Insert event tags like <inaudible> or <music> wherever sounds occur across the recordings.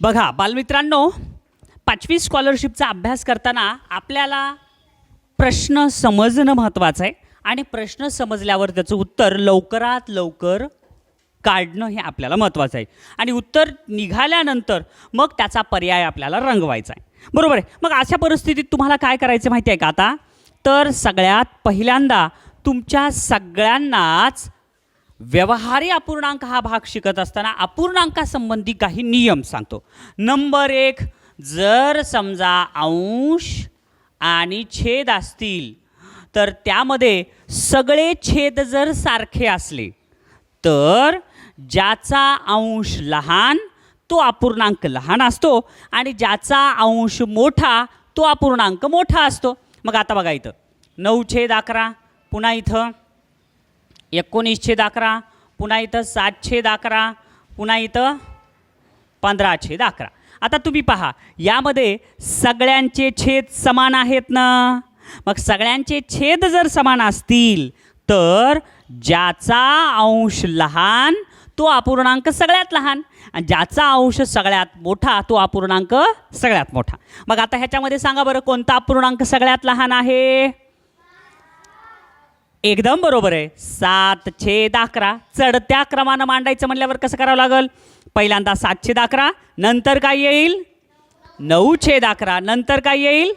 बघा बालमित्रांनो पाचवी स्कॉलरशिपचा अभ्यास करताना आपल्याला प्रश्न समजणं महत्त्वाचं आहे आणि प्रश्न समजल्यावर त्याचं उत्तर लवकरात लवकर काढणं हे आपल्याला महत्त्वाचं आहे. आणि उत्तर निघाल्यानंतर मग त्याचा पर्याय आपल्याला रंगवायचा आहे. बरोबर आहे? मग अशा परिस्थितीत तुम्हाला काय करायचं माहिती आहे का आता? तर सगळ्यात पहिल्यांदा तुमच्या सगळ्यांनाच व्यवहारी अपूर्णांक हा भाग शिकत असताना अपूर्णांकासंबंधी काही नियम सांगतो. नंबर एक जर समजा अंश आणि छेद असतील तर त्यामध्ये सगळे छेद जर सारखे असले तर ज्याचा अंश लहान तो अपूर्णांक लहान असतो आणि ज्याचा अंश मोठा तो अपूर्णांक मोठा असतो. मग आता बघा इथं. नऊ छेद अकरा पुन्हा इथं. एकोणीस छेद अकरा पुन्हा इथं सात छेद अकरा पुन्हा इथं पंधरा छेद अकरा. आता तुम्ही पहा यामध्ये सगळ्यांचे छेद समान आहेत ना? मग सगळ्यांचे छेद जर समान असतील तर ज्याचा अंश लहान तो अपूर्णांक सगळ्यात लहान. आणि ज्याचा अंश सगळ्यात मोठा तो अपूर्णांक सगळ्यात मोठा. मग आता ह्याच्यामध्ये सांगा बरं कोणता अपूर्णांक सगळ्यात लहान आहे? एकदम बरोबर आहे. सात छेद अकरा. चढत्या क्रमानं मांडायचं म्हणल्यावर कसं करावं लागेल? पहिल्यांदा सात छेद अकरा. नंतर काय येईल? नऊ छेद अकरा. नंतर काय येईल?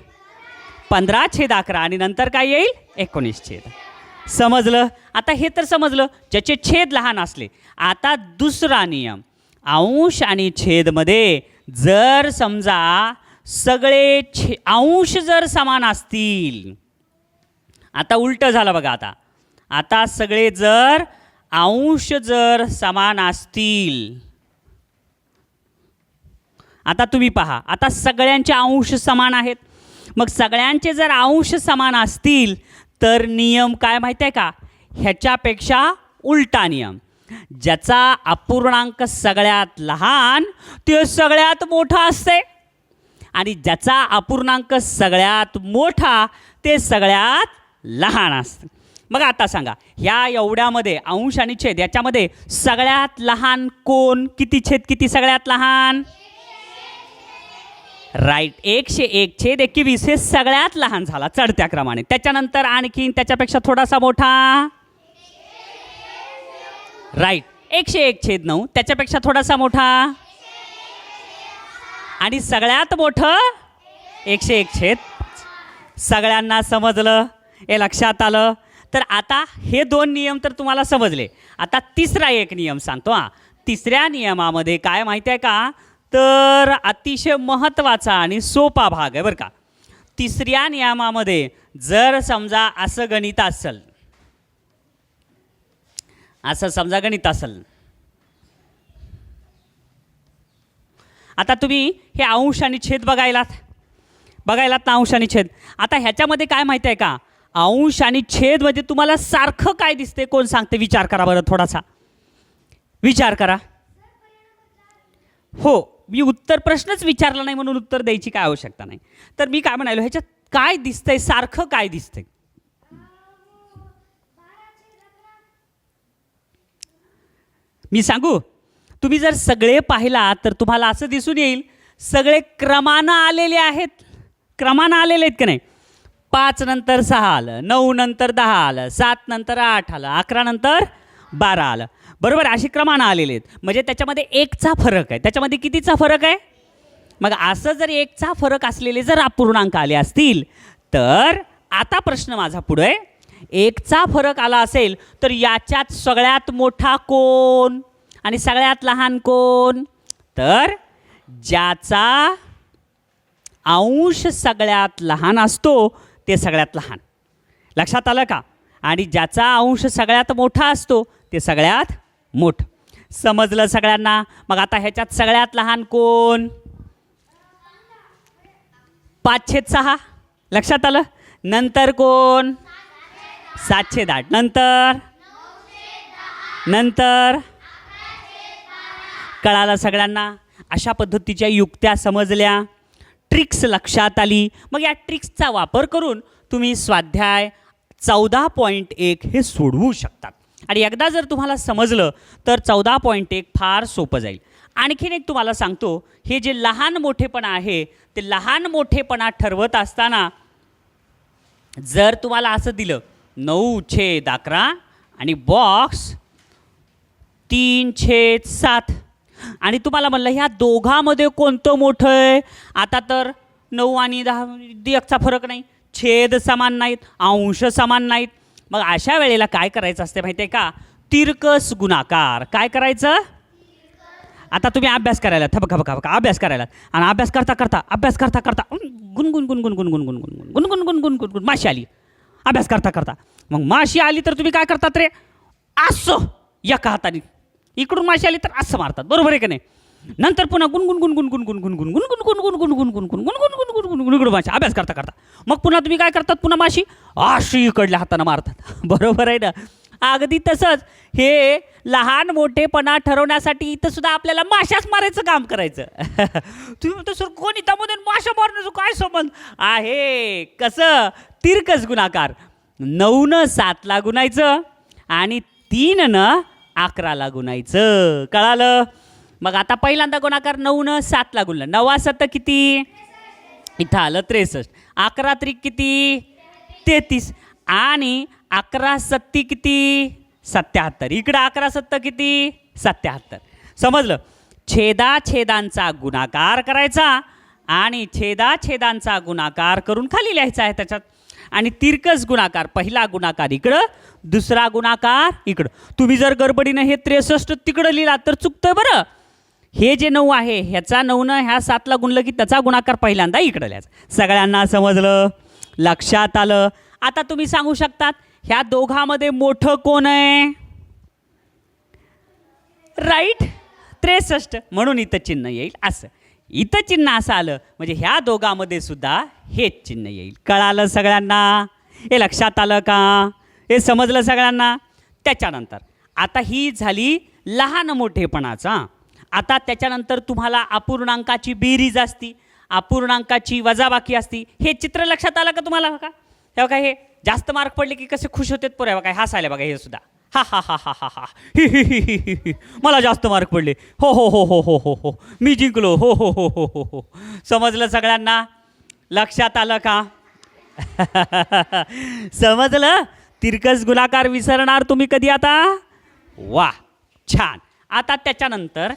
पंधरा छेद अकरा. आणि नंतर काय येईल? एकोणीस छेद. समजलं? आता हे तर समजलं. ज्याचे छेद लहान असले. आता दुसरा नियम. अंश आणि छेदमध्ये जर समजा सगळे छे अंश जर समान असतील आता उलटं झालं बघा आता. आता सगळे जर अंश जर समान असतील आता तुम्ही पहा आता सगळ्यांचे अंश समान आहेत. मग सगळ्यांचे जर अंश समान असतील तर नियम काय माहिती आहे का? ह्याच्यापेक्षा उलटा नियम. ज्याचा अपूर्णांक सगळ्यात लहान ते सगळ्यात मोठा असते. आणि ज्याचा अपूर्णांक सगळ्यात मोठा ते सगळ्यात लहान असतं. मग आता सांगा ह्या एवढ्यामध्ये अंश आणि छेद याच्यामध्ये सगळ्यात लहान कोण? किती छेद किती सगळ्यात लहान? राईट एकशे एक छेद एकवीस हे सगळ्यात लहान झाला चढत्या क्रमाने. त्याच्यानंतर आणखीन त्याच्यापेक्षा थोडासा मोठा? राईट एकशे एक छेद नऊ त्याच्यापेक्षा थोडासा मोठा? आणि सगळ्यात मोठं एकशे एक छेद. सगळ्यांना समजलं? हे लक्षात आलं? तर आता हे दोन नियम तर तुम्हाला समजले. आता तिसरा एक नियम सांगतो हां. तिसऱ्या नियमामध्ये काय माहिती आहे का? तर अतिशय महत्त्वाचा आणि सोपा भाग आहे बरं का. तिसऱ्या नियमामध्ये जर समजा असं गणित असेल असं समजा गणित असेल. आता तुम्ही हे अंश आणि छेद बघायलात. बघायलात ना अंश आणि छेद? आता ह्याच्यामध्ये काय माहिती आहे का? अंश आणि छेद म्हणजे तुम्हाला सारखं काय दिसते कोण सांगते? विचार करा बरं थोडासा. विचार करा. हो मी उत्तर प्रश्नच विचारला नाही म्हणून उत्तर द्यायची काय आवश्यकता नाही. तर मी काय म्हणालो ह्याच्यात काय दिसतंय? सारखं काय दिसतंय? मी सांगू? तुम्ही जर सगळे पाहिला तर तुम्हाला असं दिसून येईल सगळे क्रमानं आलेले आहेत. क्रमानं आलेले आहेत की नाही? पाच नंतर सहा आलं नऊ नंतर दहा आलं सात नंतर आठ आलं अकरा नंतर बारा आलं. बरोबर? अशी क्रमानं आलेले आहेत. म्हणजे त्याच्यामध्ये एकचा फरक आहे. त्याच्यामध्ये कितीचा फरक आहे? मग असं जर एकचा फरक असलेले जर अपूर्णांक आले असतील तर आता प्रश्न माझा पुढे आहे. एकचा फरक आला असेल तर याच्यात सगळ्यात मोठा कोण? आणि सगळ्यात लहान कोण? तर ज्याचा अंश सगळ्यात लहान असतो ते सगळ्यात लहान. लक्षात आलं का? आणि ज्याचा अंश सगळ्यात मोठा असतो ते सगळ्यात मोठं. समजलं सगळ्यांना? मग आता ह्याच्यात सगळ्यात लहान कोण? पाचशेत सहा. लक्षात आलं? नंतर कोण? सातशे आठ. नंतर? नंतर? कळालं सगळ्यांना? अशा पद्धतीच्या युक्त्या समजल्या. ट्रिक्स लक्षात आली. मग या ट्रिक्सचा वापर करून तुम्ही स्वाध्याय चौदा पॉईंट एक हे सोडवू शकतात. आणि एकदा जर तुम्हाला समजलं तर चौदा पॉईंट एक फार सोपं जाईल. आणखीन एक तुम्हाला सांगतो हे जे लहान मोठेपणा आहे ते लहान मोठेपणा ठरवत असताना जर तुम्हाला असं दिलं नऊ छेद अकरा आणि बॉक्स तीन छेद सात. आणि तुम्हाला म्हणलं ह्या दोघांमध्ये कोणतं मोठं आहे आता तर नऊ आणि दहा एकचा फरक नाही छेद समान नाहीत अंश समान नाहीत मग अशा वेळेला काय करायचं असते माहिती आहे का तिरकस गुणाकार काय करायचं आता तुम्ही अभ्यास करायला थबका खबक खबक अभ्यास करायला आणि अभ्यास करता करता अभ्यास करता करता गुणगुण गुणगुण गुणगुण गुणगुण गुणगुण गुणगुण गुणगुण माशी आली अभ्यास करता करता मग माशी आली तर तुम्ही काय करतात रे असं एका हाताने इकडून माशी आली तर असं मारतात. बरोबर आहे का नाही? नंतर पुन्हा गुणगुण गुणगुण गुणगुण गुणगुण गुणगुण गुणगुण गुणगुण गुणगुण गुणगुण गुणगुण गुणगुण गुण माशी अभ्यास करता करता मग पुन्हा तुम्ही काय करतात पुन्हा माशी अशी इकडल्या हाताने मारतात बरोबर आहे ना अगदी तसंच हे लहान मोठेपणा ठरवण्यासाठी इथं सुद्धा आपल्याला माशाच मारायचं काम करायचं तुम्ही म्हणतो सर कोणी त्यामध्ये माशा मारण्याचं काय संबंध आहे कसं तिरकस गुणाकार नऊनं सातला गुणायचं आणि तीननं अकराला गुणायचं कळालं? मग आता पहिल्यांदा गुणाकार नऊनं सातला लागून नवा सत्त किती? इथं आलं त्रेसष्ट. अकरा त्रिक किती? तेहतीस. आणि अकरा सत्ती किती? सत्याहत्तर. इकडं अकरा सत्त किती? सत्याहत्तर. समजलं? छेदा छेदांचा गुणाकार करायचा आणि छेदा छेदांचा गुणाकार करून खाली लिहायचा आहे त्याच्यात. आणि तिरकस गुणाकार पहिला गुणाकार इकडं दुसरा गुणाकार इकडं. तुम्ही जर गडबडीनं हे त्रेसष्ट तिकडं लिहिला तर चुकतं बरं. हे जे नऊ आहे ह्याचा नऊनं ह्या सातला गुणलं की त्याचा गुणाकार पहिल्यांदा इकडं लिहायचा. सगळ्यांना समजलं? लक्षात आलं? आता तुम्ही सांगू शकतात ह्या दोघांमध्ये मोठं कोण आहे? राईट त्रेसष्ट. म्हणून इथं चिन्ह येईल असं. इथं चिन्ह असं आलं. म्हणजे ह्या दोघांमध्ये सुद्धा हेच चिन्ह येईल. कळालं सगळ्यांना? हे लक्षात आलं का? हे समजलं सगळ्यांना? त्याच्यानंतर. आता ही झाली लहान मोठेपणाचा. आता त्याच्यानंतर तुम्हाला अपूर्णांकाची बेरीज असती. अपूर्णांकाची वजाबाकी असती. हे चित्र लक्षात आलं का तुम्हाला? हो का? हे बघा हे जास्त मार्क पडले की कसे खुश होते पोरे? बघा हसायला बघा हे सुद्धा. हा हा हा हा हा हा. हि हि हि हि हि हि. मला जास्त मार्क पडले. हो हो हो हो हो हो हो. मी जिंकलो. हो हो हो हो हो हो. समजलं सगळ्यांना? लक्षात आलं का? <laughs> समजलं? तिरकस गुणाकार विसरणार तुम्ही कधी आता? वा छान. आता त्याच्यानंतर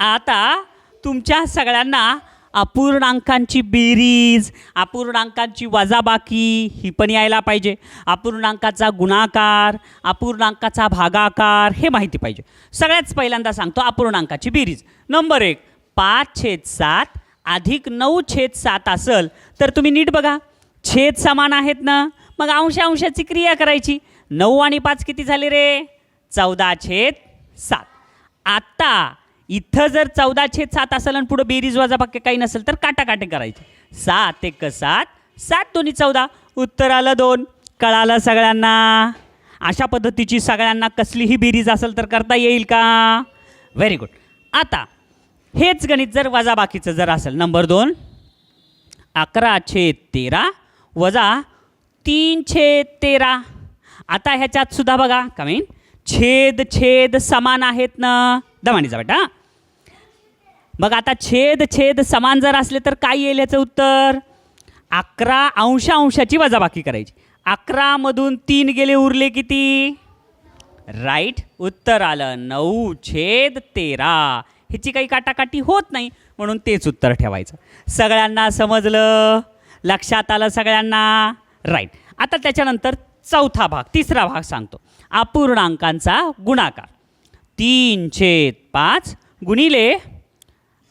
आता तुमच्या सगळ्यांना अपूर्णांकांची बेरीज अपूर्णांकांची वजाबाकी ही पण यायला पाहिजे. अपूर्णांकाचा गुणाकार अपूर्णांकाचा भागाकार हे माहिती पाहिजे. सगळ्यात पहिल्यांदा सांगतो अपूर्णांकाची बेरीज. नंबर एक पाच छेद सात अधिक नऊ छेद सात असेल तर तुम्ही नीट बघा. छेद समान आहेत ना? मग अंश अंशाची क्रिया करायची. नऊ आणि पाच किती झाले रे? चौदा छेद सात. आत्ता इथं जर चौदा छेद सात असेल आणि पुढं बेरीज वजाबाकी काही नसेल तर काटाकाटे करायची. सात एक सात. सात दोन्ही चौदा. उत्तर आलं दोन. कळालं सगळ्यांना. अशा पद्धतीची सगळ्यांना कसलीही बेरीज असेल तर करता येईल का? व्हेरी गुड आता हेच गणित जर वजाबाकीचं जर असेल नंबर दोन. अकरा छेद तेरा वजा तीन छेद तेरा. आता ह्याच्यात सुद्धा बघा कमी छेद छेद समान आहेत ना? दमानीचा बेटा. हां मग आता छेद छेद समान जर असले तर काय येईल याचं उत्तर? अकरा अंश अंशाची वजाबाकी करायची. अकरामधून तीन गेले उरले किती? राईट उत्तर आलं. नऊ छेद तेरा. ह्याची काही काटाकाटी होत नाही म्हणून तेच उत्तर ठेवायचं. सगळ्यांना समजलं? लक्षात आलं सगळ्यांना? राईट. आता त्याच्यानंतर चौथा भाग तिसरा भाग सांगतो. अपूर्णांकांचा गुणाकार. तीन छेद पाच गुणिले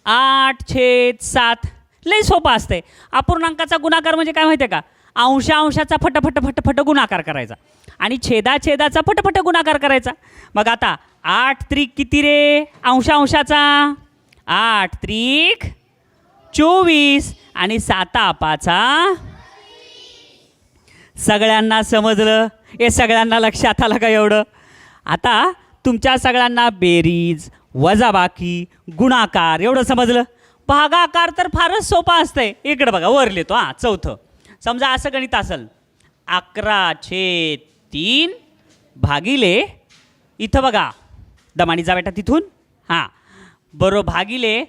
आठ छेद सात. लय सोपं असते अपूर्णांकाचा गुणाकार म्हणजे काय माहिती आहे का? अंशा अंशाचा फटफट फटफट गुणाकार करायचा. आणि छेदा छेदाचा फटफट गुणाकार करायचा. मग आता आठ त्रिक किती रे? अंशा अंशाचा आठ त्रिक चोवीस. आणि साता पाचा सगळ्यांना समजलं? हे सगळ्यांना लक्षात आलं का एवढं? आता तुमच्या सगळ्यांना बेरीज वजाबाकी गुणाकार एवढं समजलं? भागाकार तर फारच सोपा असतंय. इकडं बघा वर लिहितो हां चौथं. समजा असं गणित असेल अकरा छेद तीन भागिले इथं बघा दमानी जा बेटा तिथून हां बरोबर भागिले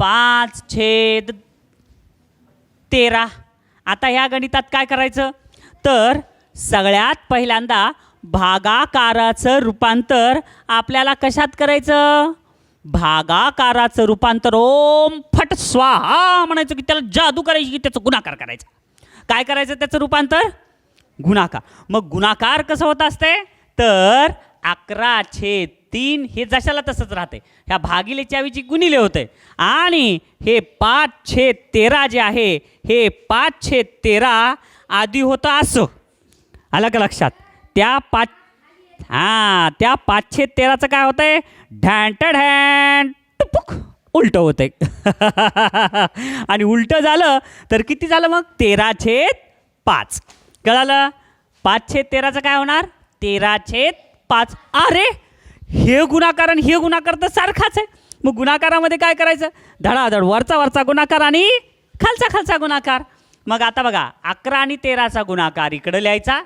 पाच छेद तेरा. आता ह्या गणितात काय करायचं? तर सगळ्यात पहिल्यांदा भागाकाराचं रूपांतर आपल्याला कशात करायचं? भागाकाराचं रूपांतर ओम फट स्वाहा म्हणायचं की त्याला जादू करायची की त्याचं गुणाकार करायचा. काय करायचं त्याचं रूपांतर? गुणाकार. मग गुणाकार कसं होत असते? तर अकरा छेद तीन हे जशाला तसंच राहते. ह्या भागिलेच्या ऐवजी गुणिले होते. आणि हे पाच छेद तेरा जे आहे हे पाच छेद तेरा आधी होतं असं. आलं का लक्षात? त्या पाच हां त्या पाचशे तेराचं काय होतंय? ढॅन्ट ढॅन टुपुक उलटं होतं आहे <laughs> आणि उलटं झालं तर किती झालं मग? तेरा छेद पाच. कळालं? पाचशे तेराचं काय होणार? तेरा छेद पाच. अरे हे गुणाकार आणि हे गुणाकार तर सारखाच आहे. मग गुणाकारामध्ये काय करायचं? धडाधड वरचा वरचा गुणाकार आणि खालचा खालचा गुणाकार. मग आता बघा अकरा आणि तेराचा गुणाकार इकडं लिहायचा.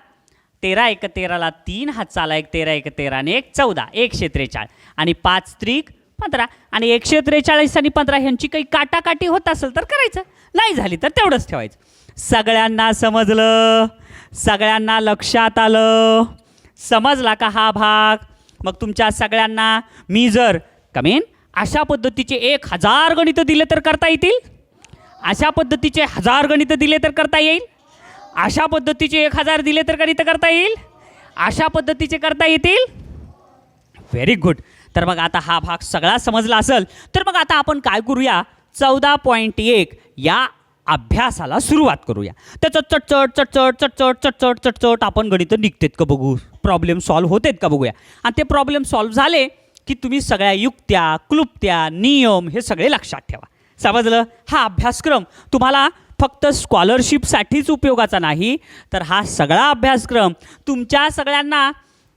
तेरा एक तेराला तीन हात चाला एक तेरा एक तेरा आणि एक चौदा एकशे त्रेचाळीस आणि पाच त्रिक पंधरा आणि एकशे त्रेचाळीस आणि पंधरा ह्यांची काही काटाकाटी होत असेल तर करायचं. नाही झाली तर तेवढंच ठेवायचं. सगळ्यांना समजलं? सगळ्यांना लक्षात आलं? समजला का हा भाग? मग तुमच्या सगळ्यांना मी जर कमीन अशा पद्धतीचे एक हजार गणितं दिले तर करता येतील? अशा पद्धतीचे हजार गणितं दिले तर करता येईल? अशा पद्धतीचे एक हजार दिले तर गणितं करता येईल? अशा पद्धतीचे करता येतील? व्हेरी गुड तर मग आता हा भाग सगळा समजला असेल तर मग आता आपण काय करूया? चौदा पॉईंट एक या अभ्यासाला सुरुवात करूया. त्याचं चटचट चटचट चटचट चटचट चटचट आपण गणितं निघतेत का बघू? प्रॉब्लेम सॉल्व्ह होतेत का बघूया? आणि ते प्रॉब्लेम सॉल्व्ह झाले की तुम्ही सगळ्या युक्त्या क्लुप्त्या नियम हे सगळे लक्षात ठेवा. समजलं? हा अभ्यासक्रम तुम्हाला फक्त स्कॉलरशिपसाठीच उपयोगाचा नाही तर हा सगळा अभ्यासक्रम तुमच्या सगळ्यांना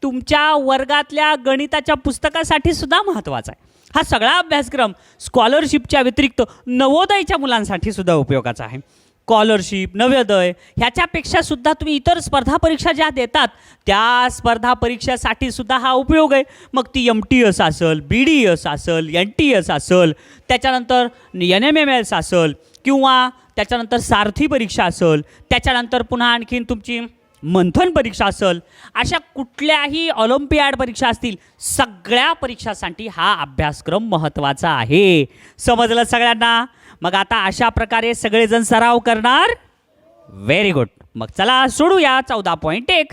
तुमच्या वर्गातल्या गणिताच्या पुस्तकासाठी सुद्धा महत्त्वाचा आहे. हा सगळा अभ्यासक्रम स्कॉलरशिपच्या व्यतिरिक्त नवोदयच्या मुलांसाठी सुद्धा उपयोगाचा आहे. स्कॉलरशिप नवोदय ह्याच्यापेक्षा सुद्धा तुम्ही इतर स्पर्धा परीक्षा ज्या देतात त्या स्पर्धा परीक्षेसाठी सुद्धा हा उपयोग आहे. मग ती एम टी एस असेल बी डी एस असेल एन टी एस असेल त्याच्यानंतर एन एम एम एस असेल किंवा त्याच्यानंतर सारथी परीक्षा असेल त्याच्यानंतर पुन्हा आणखीन तुमची मंथन परीक्षा असेल अशा कुठल्याही ऑलिम्पियाड परीक्षा असतील सगळ्या परीक्षासाठी हा अभ्यासक्रम महत्त्वाचा आहे. समजलं सगळ्यांना? मग आता अशा प्रकारे सगळेजण सराव करणार? व्हेरी गुड मग चला सोडूया चौदा पॉईंट एक.